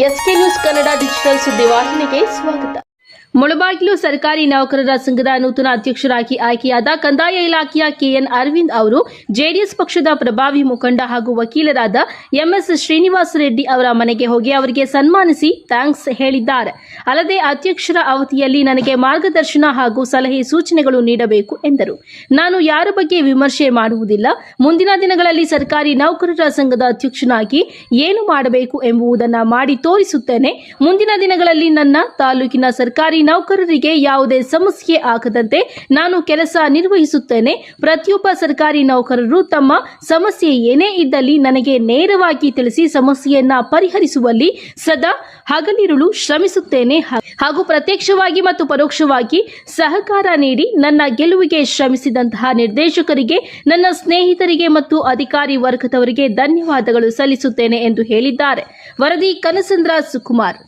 SK news Kannada digital ಸುದ್ದಿವಾಹಿನಿಗೆ ಸ್ವಾಗತ ಮುಳಬಾಗಿಲು ಸರ್ಕಾರಿ ನೌಕರರ ಸಂಘದ ನೂತನ ಅಧ್ಯಕ್ಷರಾಗಿ ಆಯ್ಕೆಯಾದ ಕಂದಾಯ ಇಲಾಖೆಯ ಕೆಎನ್ ಅರವಿಂದ್ ಅವರು ಜೆಡಿಎಸ್ ಪಕ್ಷದ ಪ್ರಭಾವಿ ಮುಖಂಡ ಹಾಗೂ ವಕೀಲರಾದ ಎಂಎಸ್ ಶ್ರೀನಿವಾಸ ರೆಡ್ಡಿ ಅವರ ಮನೆಗೆ ಹೋಗಿ ಅವರಿಗೆ ಸನ್ಮಾನಿಸಿ ಥ್ಯಾಂಕ್ಸ್ ಹೇಳಿದ್ದಾರೆ. ಅಲ್ಲದೆ ಅಧ್ಯಕ್ಷರ ಅವಧಿಯಲ್ಲಿ ನನಗೆ ಮಾರ್ಗದರ್ಶನ ಹಾಗೂ ಸಲಹೆ ಸೂಚನೆಗಳು ನೀಡಬೇಕು ಎಂದರು. ನಾನು ಯಾರ ಬಗ್ಗೆ ವಿಮರ್ಶೆ ಮಾಡುವುದಿಲ್ಲ. ಮುಂದಿನ ದಿನಗಳಲ್ಲಿ ಸರ್ಕಾರಿ ನೌಕರರ ಸಂಘದ ಅಧ್ಯಕ್ಷನಾಗಿ ಏನು ಮಾಡಬೇಕು ಎಂಬುದನ್ನು ಮಾಡಿ ತೋರಿಸುತ್ತೇನೆ. ಮುಂದಿನ ದಿನಗಳಲ್ಲಿ ನನ್ನ ತಾಲೂಕಿನ ಸರ್ಕಾರಿ ನೌಕರರಿಗೆ ಯಾವುದೇ ಸಮಸ್ಯೆ ಆಗದಂತೆ ನಾನು ಕೆಲಸ ನಿರ್ವಹಿಸುತ್ತೇನೆ. ಪ್ರತಿಯೊಬ್ಬ ಸರ್ಕಾರಿ ನೌಕರರು ತಮ್ಮ ಸಮಸ್ಯೆ ಏನೇ ಇದ್ದಲ್ಲಿ ನನಗೆ ನೇರವಾಗಿ ತಿಳಿಸಿ ಸಮಸ್ಯೆಯನ್ನ ಪರಿಹರಿಸುವಲ್ಲಿ ಸದಾ ಹಗಲಿರುಳು ಶ್ರಮಿಸುತ್ತೇನೆ. ಹಾಗೂ ಪ್ರತ್ಯಕ್ಷವಾಗಿ ಮತ್ತು ಪರೋಕ್ಷವಾಗಿ ಸಹಕಾರ ನೀಡಿ ನನ್ನ ಗೆಲುವಿಗೆ ಶ್ರಮಿಸಿದಂತಹ ನಿರ್ದೇಶಕರಿಗೆ, ನನ್ನ ಸ್ನೇಹಿತರಿಗೆ ಮತ್ತು ಅಧಿಕಾರಿ ವರ್ಗದವರಿಗೆ ಧನ್ಯವಾದಗಳು ಸಲ್ಲಿಸುತ್ತೇನೆ ಎಂದು ಹೇಳಿದ್ದಾರೆ. ವರದಿ ಕನಸಂದ್ರ ಸುಕುಮಾರ್.